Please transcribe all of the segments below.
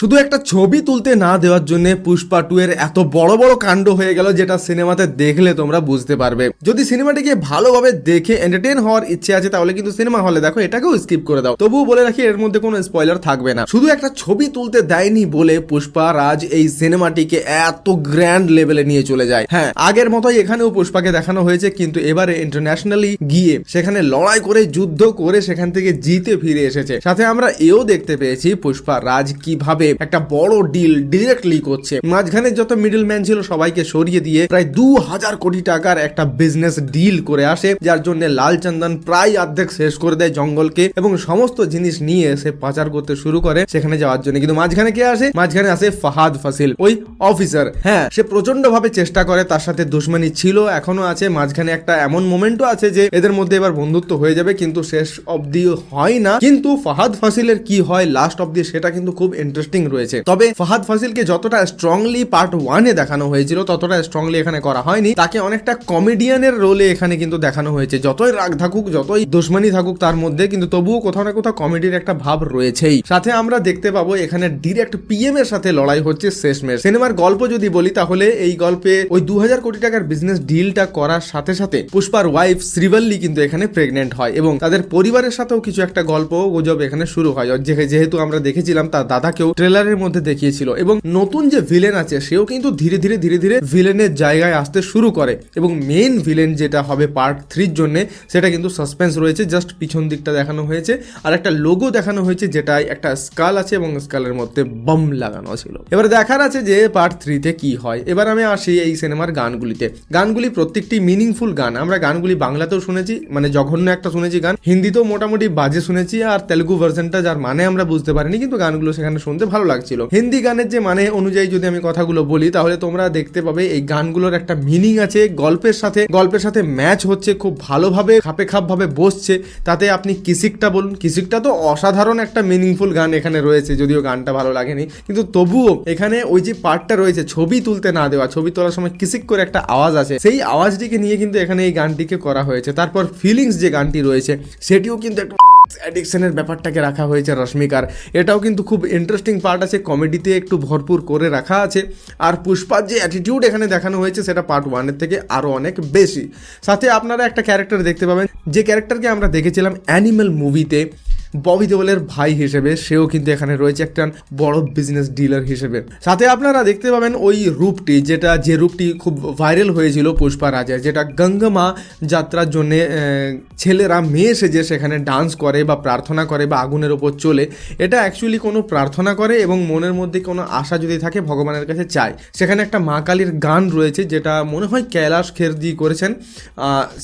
শুধু একটা ছবি তুলতে না দেওয়ার জন্য পুষ্পা টু এর এত বড় বড় কাণ্ড হয়ে গেল যেটা সিনেমাতে দেখলে তোমরা বুঝতে পারবে। যদি সিনেমাটিকে ভালোভাবে দেখে এন্টারটেন হওয়ার ইচ্ছে আছে, তাহলে কিন্তু সিনেমা হলে দেখো, এটাকেও স্কিপ করে দাও। তবুও বলে রাখি, এর মধ্যে কোনো স্পয়লার থাকবে না। শুধু একটা ছবি তুলতে দেয়নি বলে পুষ্পা রাজ এই সিনেমাটিকে এত গ্র্যান্ড লেভেলে নিয়ে চলে যায়। হ্যাঁ আগের মতোই এখানেও পুষ্পাকে দেখানো হয়েছে, কিন্তু এবারে ইন্টারন্যাশনালি গিয়ে সেখানে লড়াই করে, যুদ্ধ করে সেখান থেকে জিতে ফিরে এসেছে। সাথে আমরা এও দেখতে পেয়েছি পুষ্পা রাজ কীভাবে একটা বড় ডিল ডিরেক্টলি করছে। মাঝখানে যত মিডল ম্যান ছিল সবাইকে সরিয়ে দিয়ে প্রায় দু হাজার কোটি টাকার একটা বিজনেস ডিল করে আসে, যার জন্য লাল চন্দন প্রায় অর্ধেক শেষ করে দেয় জঙ্গলকে এবং সমস্ত জিনিস নিয়ে এসে পাচার করতে শুরু করে সেখানে যাওয়ার জন্য। কিন্তু মাঝখানে কে আসে? মাঝখানে আসে ফাহাদ ফাসিল, ওই অফিসার হ্যাঁ সে প্রচণ্ড ভাবে চেষ্টা করে, তার সাথে দুশ্মনী ছিল, এখনও আছে। মাঝখানে একটা এমন মোমেন্টও আছে যে এদের মধ্যে এবার বন্ধুত্ব হয়ে যাবে, কিন্তু শেষ অবধি হয় না। কিন্তু ফাহাদ ফাসিলের কি হয় লাস্ট অবধি সেটা কিন্তু খুব ইন্টারেস্টিং রয়েছে। তবে ফাহাদ ফাসিলকে যতটা স্ট্রংলি পার্ট ওয়ানে দেখানো হয়েছিল, ততটা স্ট্রংলি এখানে করা হয়নি। তাকে অনেকটা কমেডিয়ানের রোলে এখানে কিন্তু দেখানো হয়েছে। যতই রাগ থাকুক, যতই দুশ্মনী থাকুক তার মধ্যে, কিন্তু তবুও কোথাও না কোথাও কমেডির একটা ভাব রয়েছেই। সাথে আমরা দেখতে পাবো এখানে ডিরেক্ট পিএম এর সাথে লড়াই হচ্ছে শেষমেশ। সিনেমার গল্প যদি বলি, তাহলে এই গল্পে ওই দু হাজার কোটি টাকার বিজনেস ডিলটা করার সাথে সাথে পুষ্পার ওয়াইফ শ্রীবল্লী কিন্তু এখানে প্রেগনেন্ট হয় এবং তাদের পরিবারের সাথেও কিছু একটা গল্প, গুজব এখানে শুরু হয়। যেহেতু আমরা দেখেছিলাম তার দাদাকেও ট্রেলারের মধ্যে দেখিয়েছিল এবং নতুন যে ভিলেন আছে, সেও কিন্তু ধীরে ধীরে ধীরে ধীরে ভিলেনের জায়গায় আসতে শুরু করে এবং মেন ভিলেন যেটা হবে পার্ট থ্রির জন্য, সেটা কিন্তু সাসপেন্স রয়েছে। জাস্ট পিছন দিকটা দেখানো হয়েছে। আর একটা লোগো দেখানো হয়েছে, যেটায় একটা স্কাল আছে এবং স্কালের মধ্যে বম লাগানো ছিল। এবার দেখার আছে যে পার্ট থ্রিতে কি হয়। এবার আমি আসি এই সিনেমার গানগুলিতে। গানগুলি প্রত্যেকটি মিনিংফুল গান। আমরা গানগুলি বাংলাতেও শুনেছি মানে জঘন্য একটা শুনেছি গান। হিন্দিতেও মোটামুটি বাজে শুনেছি, আর তেলুগু ভার্সনটা যার মানে আমরা বুঝতে পারিনি, কিন্তু গানগুলো সেখানে শুনতে ভালো লাগছিল। হিন্দি গানের যে মানে অনুযায়ী যদি আমি কথাগুলো বলি, তাহলে তোমরা দেখতে পাবে এই গানগুলোর একটা মিনিং আছে। গল্পের সাথে গল্পের সাথে ম্যাচ হচ্ছে, খুব ভালোভাবে, খাপে খাপ ভাবে বসছে। তাতে আপনি কিসিকটা বলুন, কিসিকটা তো অসাধারণ একটা মিনিংফুল গান এখানে রয়েছে, যদিও গানটা ভালো লাগেনি। কিন্তু তবুও এখানে ওই যে পার্টটা রয়েছে, ছবি তুলতে না দেওয়া, ছবি তোলার সময় কিসিক করে একটা আওয়াজ আছে সেই আওয়াজটিকে নিয়ে কিন্তু এখানে এই গানটিকে করা হয়েছে। তারপর ফিলিংস যে গানটি রয়েছে, সেটিও কিন্তু একটা অ্যাডিকশনের ব্যাপারটাকে রাখা হয়েছে রশ্মিকার এটাও কিন্তু খুব ইন্টারেস্টিং পার্ট আছে। কমেডিতে একটু ভরপুর করে রাখা আছে। আর পুষ্পার যে অ্যাটিটিউড এখানে দেখানো হয়েছে, সেটা পার্ট ওয়ানের থেকে আরও অনেক বেশি। সাথে আপনারা একটা ক্যারেক্টার দেখতে পাবেন। যে ক্যারেক্টারকে আমরা দেখেছিলাম অ্যানিমেল মুভিতে ববি দেওলের ভাই হিসেবে সেও কিন্তু এখানে রয়েছে একটা বড় বিজনেস ডিলার হিসেবে। সাথে আপনারা দেখতে পাবেন ওই রূপটি, যেটা, যে রূপটি খুব ভাইরাল হয়েছিল পুষ্পা রাজের, যেটা গঙ্গামা যাত্রার জন্য ছেলেরা, মেয়ে সেজে সেখানে ডান্স করে বা প্রার্থনা করে বা আগুনের ওপর চলে। এটা অ্যাকচুয়ালি কোনো প্রার্থনা করে এবং মনের মধ্যে কোনো আশা যদি থাকে, ভগবানের কাছে চায়। সেখানে একটা মা কালীর গান রয়েছে, যেটা মনে হয় কৈলাস খেরদি করেছেন।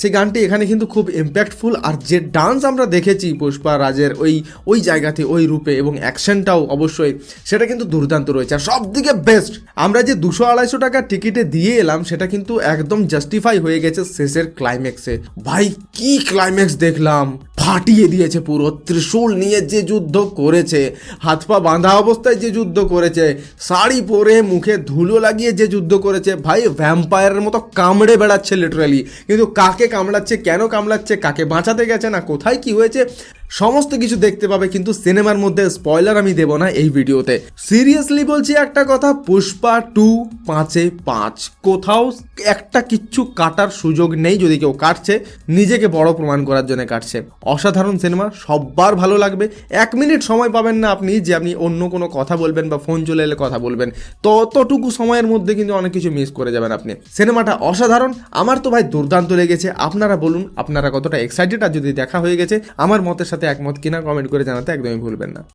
সেই গানটি এখানে কিন্তু খুব ইম্প্যাক্টফুল আর যে ডান্স আমরা দেখেছি পুষ্পা রাজের ওই ওই জায়গাতে, ওই রূপে এবং অ্যাকশনটাও অবশ্যই, সেটা কিন্তু দুর্দান্ত রয়েছে। আর সব থেকে বেস্ট আমরা যে দুশো আড়াইশো টাকা টিকিটে দিয়ে এলাম, সেটা কিন্তু একদম জাস্টিফাই হয়ে গেছে শেষের ক্লাইম্যাক্সে ভাই, কি ক্লাইম্যাক্স দেখলাম? ফাটিয়ে দিয়েছে পুরো, ত্রিশূল নিয়ে যে যুদ্ধ করেছে, হাত পা বাঁধা অবস্থায় যে যুদ্ধ করেছে, শাড়ি পরে মুখে ধুলো লাগিয়ে যে যুদ্ধ করেছে, ভাই ভ্যাম্পায়ারের মতো কামড়ে বেড়াচ্ছে লিটারালি কিন্তু কাকে কামড়াচ্ছে, কেন কামড়াচ্ছে, কাকে বাঁচাতে গেছে না, কোথায় কি হয়েছে সমস্ত কিছু দেখতে পাবে, কিন্তু সিনেমার মধ্যে স্পয়লার আমি দেব না এই ভিডিওতে। সিরিয়াসলি বলছি একটা কথা, পুষ্পা টু পাঁচে পাঁচ। কোথাও একটা কিচ্ছু কাটার সুযোগ নেই যদি কেউ কাটছে, নিজেকে বড় প্রমাণ করার জন্য কাটছে। অসাধারণ সিনেমা, সববার ভালো লাগবে। এক মিনিট সময় পাবেন না আপনি যে আপনি অন্য কোনো কথা বলবেন বা ফোন চলে এলে কথা বলবেন। ততটুকু সময়ের মধ্যে কিন্তু অনেক কিছু মিস করে যাবেন আপনি। সিনেমাটা অসাধারণ, আমার তো ভাই দুর্দান্ত লেগেছে। আপনারা বলুন, আপনারা কতটা এক্সাইটেড আর যদি দেখা হয়ে গেছে, আমার মতের সাথে একমত কিনা কমেন্ট করে জানাতে একদমই ভুলবেন না।